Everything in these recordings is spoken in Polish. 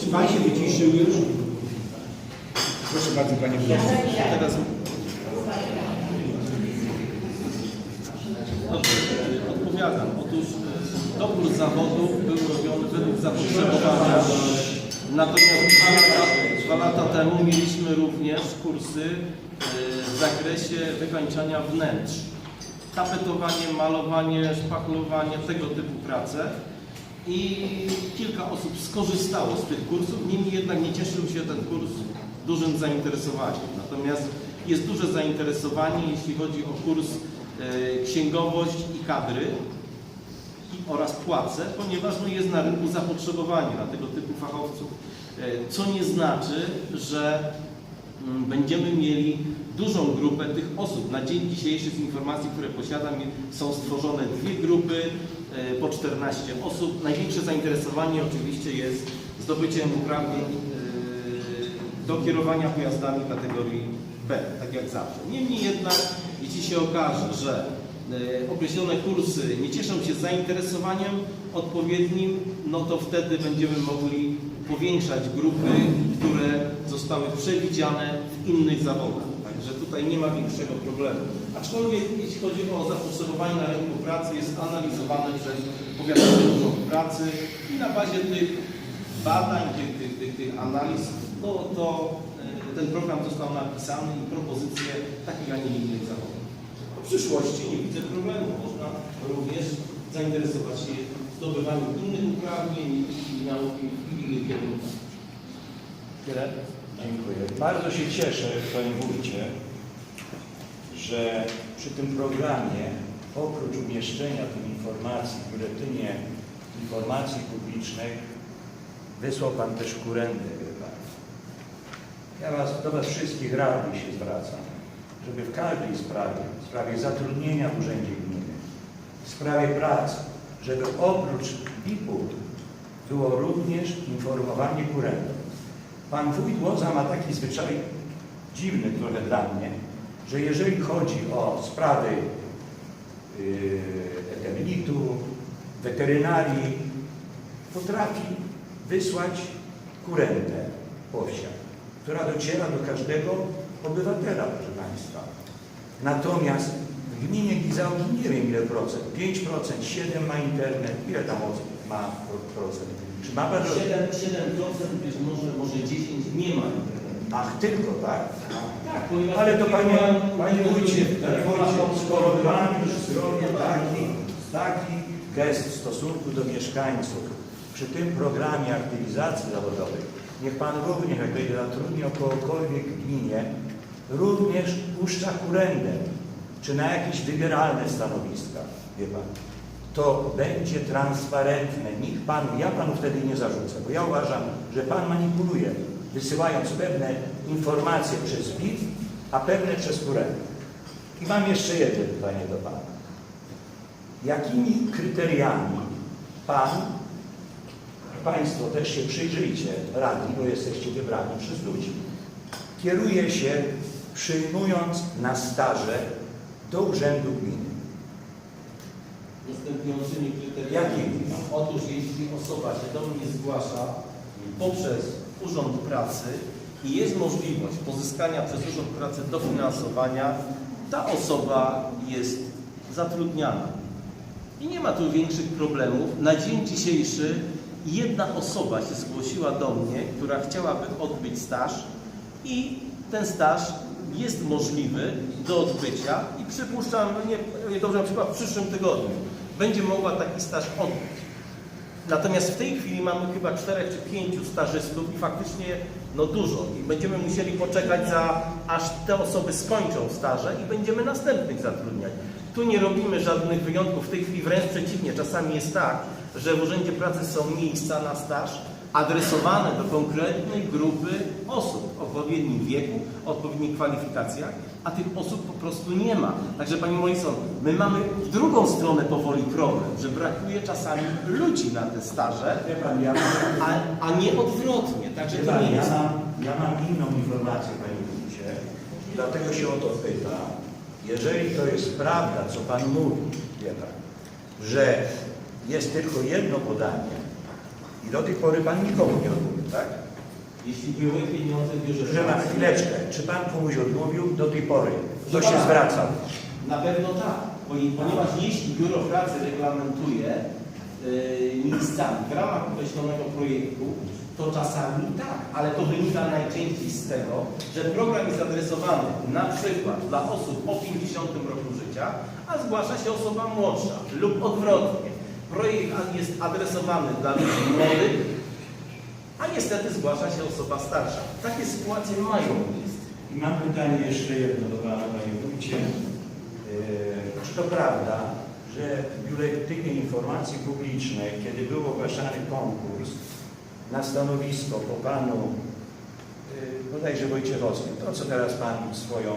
Czy Pan się wyciszył już? Proszę bardzo, Panie Przewodniczący. Teraz Dobrze, e, odpowiadam. Otóż e, dobór zawodów był robiony według zapotrzebowania. Natomiast dwa lata, dwa lata temu mieliśmy również kursy e, w zakresie wykańczania wnętrz. Tapetowanie, malowanie, szpachlowanie, tego typu prace. I kilka osób skorzystało z tych kursów, niemniej jednak nie cieszył się ten kurs dużym zainteresowaniem. Natomiast jest duże zainteresowanie, jeśli chodzi o kurs e, księgowość i kadry i, oraz płace, ponieważ no, jest na rynku zapotrzebowanie na tego typu fachowców. E, Co nie znaczy, że mm, będziemy mieli dużą grupę tych osób. Na dzień dzisiejszy z informacji, które posiadam, są stworzone dwie grupy po 14 osób. Największe zainteresowanie oczywiście jest zdobyciem uprawnień e, do kierowania pojazdami kategorii B, tak jak zawsze. Niemniej jednak, jeśli się okaże, że e, określone kursy nie cieszą się zainteresowaniem odpowiednim, no to wtedy będziemy mogli powiększać grupy, które zostały przewidziane w innych zawodach. Tutaj nie ma większego problemu. Aczkolwiek jeśli chodzi o zapotrzebowanie na rynku pracy, jest analizowane przez Powiatowy Urząd Pracy i na bazie tych badań, tych, tych, tych, tych analiz, no to e, ten program został napisany i propozycje takich, a nie innych zawodów. W przyszłości nie widzę problemu. Można również zainteresować się zdobywaniem innych uprawnień i nauki w innych kierunkach. Tyle. Dziękuję. Bardzo się cieszę, Panie Wójcie, że przy tym programie, oprócz umieszczenia tych informacji w Biuletynie Informacji Publicznych, wysłał Pan też kurendę, wie Pan. Ja was, do Was wszystkich radnych się zwracam, żeby w każdej sprawie, w sprawie zatrudnienia w Urzędzie Gminy, w sprawie pracy, żeby oprócz BIP-u było również informowanie kurendą. Pan wójt Łoza ma taki zwyczaj dziwny trochę dla mnie, że jeżeli chodzi o sprawy yy, eternitu, weterynarii, potrafi wysłać kurentę po wsiach, która dociera do każdego obywatela, proszę Państwa. Natomiast w gminie Gizałki nie wiem ile procent, 5%, 7% ma internet, ile tam osób ma procent? Czy ma Pan... 7%, 7% być może, może 10% nie ma internetu. Ach, tylko tak? Ale to panie, pan- panie wójcie, wójcie, skoro Pan już zrobił taki, taki gest w stosunku do mieszkańców przy tym programie aktywizacji zawodowej, niech Pan również, jak będzie zatrudniał kogokolwiek gminie, również puszcza kurendę, czy na jakieś wybieralne stanowiska, wie Pan. To będzie transparentne. Nikt Panu, ja Panu wtedy nie zarzucę, bo ja uważam, że Pan manipuluje, wysyłając pewne informacje przez BIT, a pewne przez kurendę. I mam jeszcze jedno pytanie do Pana. Jakimi kryteriami Pan, Państwo też się przyjrzyjcie, radni, bo jesteście wybrani przez ludzi, kieruje się przyjmując na staże do Urzędu Gminy? następującymi kryteriami. Jakimi? Otóż jeśli osoba się do mnie zgłasza poprzez Urząd Pracy i jest możliwość pozyskania przez Urząd Pracy dofinansowania, ta osoba jest zatrudniana. I nie ma tu większych problemów. Na dzień dzisiejszy jedna osoba się zgłosiła do mnie, która chciałaby odbyć staż i ten staż jest możliwy do odbycia i przypuszczam, nie, nie dobrze, na przykład w przyszłym tygodniu będzie mogła taki staż odbyć. Natomiast w tej chwili mamy chyba czterech czy pięciu stażystów i faktycznie no dużo. I będziemy musieli poczekać za aż te osoby skończą staże i będziemy następnych zatrudniać. Tu nie robimy żadnych wyjątków. W tej chwili wręcz przeciwnie. Czasami jest tak, że w Urzędzie Pracy są miejsca na staż adresowane do konkretnej grupy osób o odpowiednim wieku, odpowiednich kwalifikacjach, a tych osób po prostu nie ma. Także Pani Morrison, my mamy w drugą stronę powoli problem, że brakuje czasami ludzi na te staże, Pan, ja mam, a, a nie odwrotnie. Także to nie ja jest... mam, ja mam inną informację, Panie Wójcie, dlatego się o to pytam. Jeżeli to jest prawda, co Pan mówi, wie Pan, że jest tylko jedno podanie I do tej pory pan nikomu nie odmówił, tak? Jeśli były pieniądze w biurze pana, pracy, chwileczkę. Czy pan komuś odmówił do tej pory? Kto się zwracał? Na pewno tak, ponieważ jeśli biuro pracy reglamentuje yy, miejscami w ramach określonego projektu, to czasami tak, ale to wynika najczęściej z tego, że program jest adresowany na przykład dla osób po 50 roku życia, a zgłasza się osoba młodsza lub odwrotnie. Projekt jest adresowany dla ludzi młodych, a niestety zgłasza się osoba starsza. Takie sytuacje mają miejsce. I mam pytanie jeszcze jedno do pana, panie wójcie. Yy, Czy to prawda, że w Biuletynie Informacji Publicznej, kiedy był ogłaszany konkurs na stanowisko po panu yy, bodajże Wojciechowskim, to co teraz pan swoją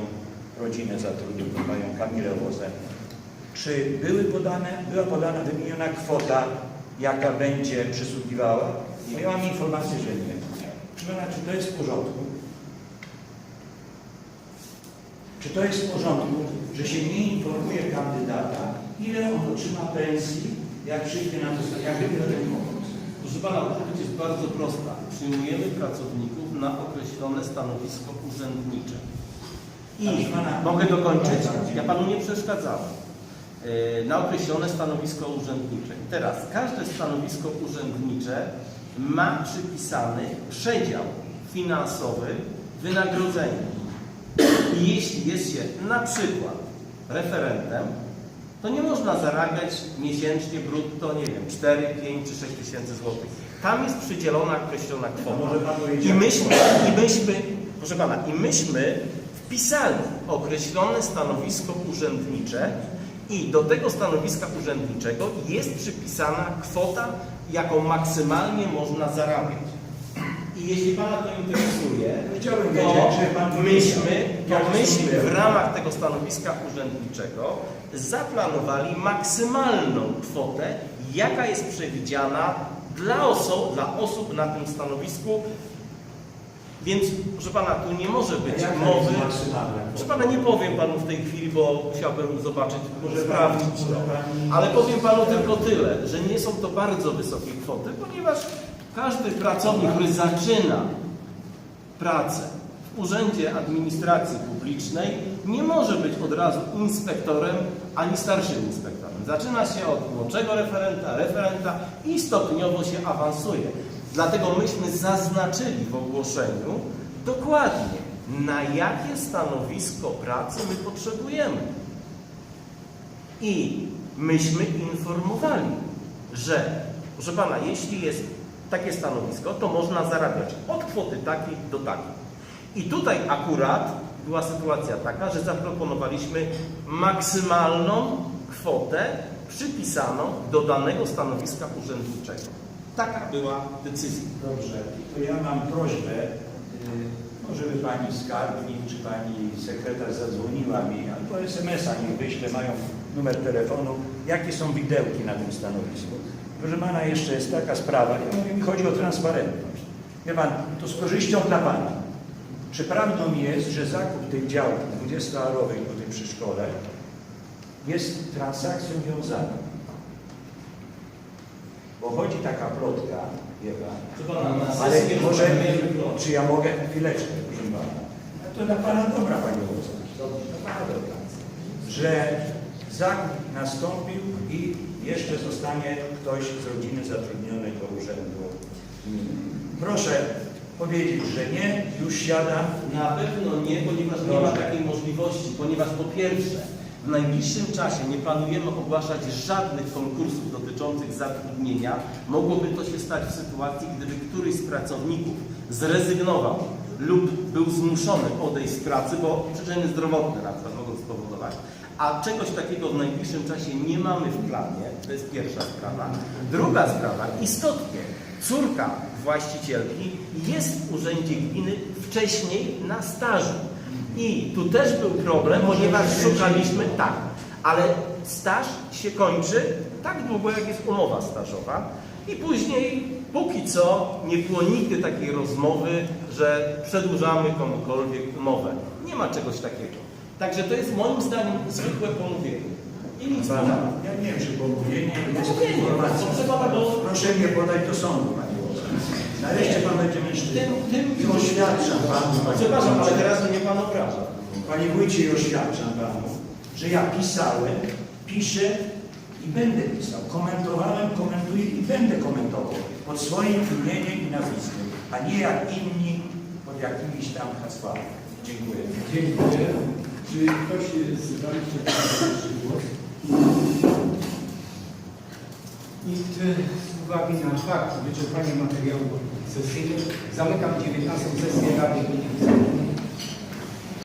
rodzinę zatrudnił, panią Kamilę Wozę, czy były podane, była podana wymieniona kwota, jaka będzie przysługiwała? Bo ja mam informację, że nie. Proszę pana, czy to jest w porządku? Czy to jest w porządku, że się nie informuje kandydata, ile on otrzyma pensji, jak przyjdzie na to, jak wygra ten konkurs? Proszę Pana, odpowiedź jest bardzo prosta. Przyjmujemy pracowników na określone stanowisko urzędnicze. I pana- mogę dokończyć? Ja Panu nie przeszkadzałem. Yy, Na określone stanowisko urzędnicze. I teraz każde stanowisko urzędnicze ma przypisany przedział finansowy wynagrodzenia. I jeśli jest się na przykład referentem, to nie można zarabiać miesięcznie brutto, nie wiem, 4, 5 czy 6 tysięcy złotych. Tam jest przydzielona określona kwota. I myśmy, i myśmy, proszę pana, i myśmy wpisali określone stanowisko urzędnicze i do tego stanowiska urzędniczego jest przypisana kwota, jaką maksymalnie można zarabiać. I jeśli Pana to interesuje, Chciałbym to wiedzieć, pan myśmy, to myśmy w ramach tego stanowiska urzędniczego zaplanowali maksymalną kwotę, jaka jest przewidziana dla osób, dla osób na tym stanowisku. Więc, proszę Pana, tu nie może być Jaka mowy. Proszę? Pana, nie powiem Panu w tej chwili, bo chciałbym zobaczyć, Może sprawdzić to. Ale powiem Panu tylko tyle, że nie są to bardzo wysokie kwoty, ponieważ każdy pracownik, który zaczyna pracę w Urzędzie Administracji Publicznej, nie może być od razu inspektorem ani starszym inspektorem. Zaczyna się od młodszego referenta, referenta i stopniowo się awansuje. Dlatego myśmy zaznaczyli w ogłoszeniu dokładnie, na jakie stanowisko pracy my potrzebujemy. I myśmy informowali, że proszę pana, jeśli jest takie stanowisko, to można zarabiać od kwoty takiej do takiej. I tutaj akurat była sytuacja taka, że zaproponowaliśmy maksymalną kwotę przypisaną do danego stanowiska urzędniczego. Taka była decyzja. Dobrze, to ja mam prośbę, y, może by pani skarbnik czy pani sekretarz zadzwoniła mi, albo SMS-a niech wyśle, mają numer telefonu, jakie są widełki na tym stanowisku. Proszę pana, jeszcze jest taka sprawa, ja mówię, mi chodzi o transparentność. Wie pan, to z korzyścią dla pana. Czy prawdą jest, że zakup tej działki 20-arowej po tym przedszkole jest transakcją wiązaną? Bo chodzi taka plotka, wie pan, ale sesji może, rozmawiamy o- czy ja mogę, chwileczkę, proszę pana. A to dla pana dobra, panie Łosowski. Dla pana dobra. Że zakup nastąpił i jeszcze zostanie ktoś z rodziny zatrudniony do urzędu. Proszę powiedzieć, że nie, już siadam. Na pewno nie, ponieważ nie ma takiej możliwości, ponieważ po pierwsze, w najbliższym czasie nie planujemy ogłaszać żadnych konkursów dotyczących zatrudnienia. Mogłoby to się stać w sytuacji, gdyby któryś z pracowników zrezygnował lub był zmuszony odejść z pracy, bo przyczyny zdrowotne na przykład mogą spowodować. A czegoś takiego w najbliższym czasie nie mamy w planie. To jest pierwsza sprawa. Druga sprawa, istotnie, córka właścicielki jest w urzędzie gminy wcześniej na stażu. I tu też był problem, ponieważ szukaliśmy, tak, ale staż się kończy tak długo, jak jest umowa stażowa. I później, póki co, nie było nigdy takiej rozmowy, że przedłużamy komukolwiek umowę. Nie ma czegoś takiego. Także to jest moim zdaniem zwykłe pomówienie. I nic Pana, ja nie wiem, czy pomówienie jest Pomówienie, informacja. proszę mnie podać do sądu, panie Nareszcie pan będzie mężczyzną. Tym, I oświadczam panu, panie Przepraszam, ale teraz mnie pan obraża. panie wójcie, i oświadczam panu, że ja pisałem, piszę i będę pisał. Komentowałem, komentuję i będę komentował pod swoim imieniem i nazwiskiem, a nie jak inni pod jakimiś tam hasłami. Dziękuję. Dziękuję. Czy ktoś z chce zabrać głos? Nikt z uwagi na fakt wyczerpania materiału sesyjnego zamykam 19 sesję Rady Gminy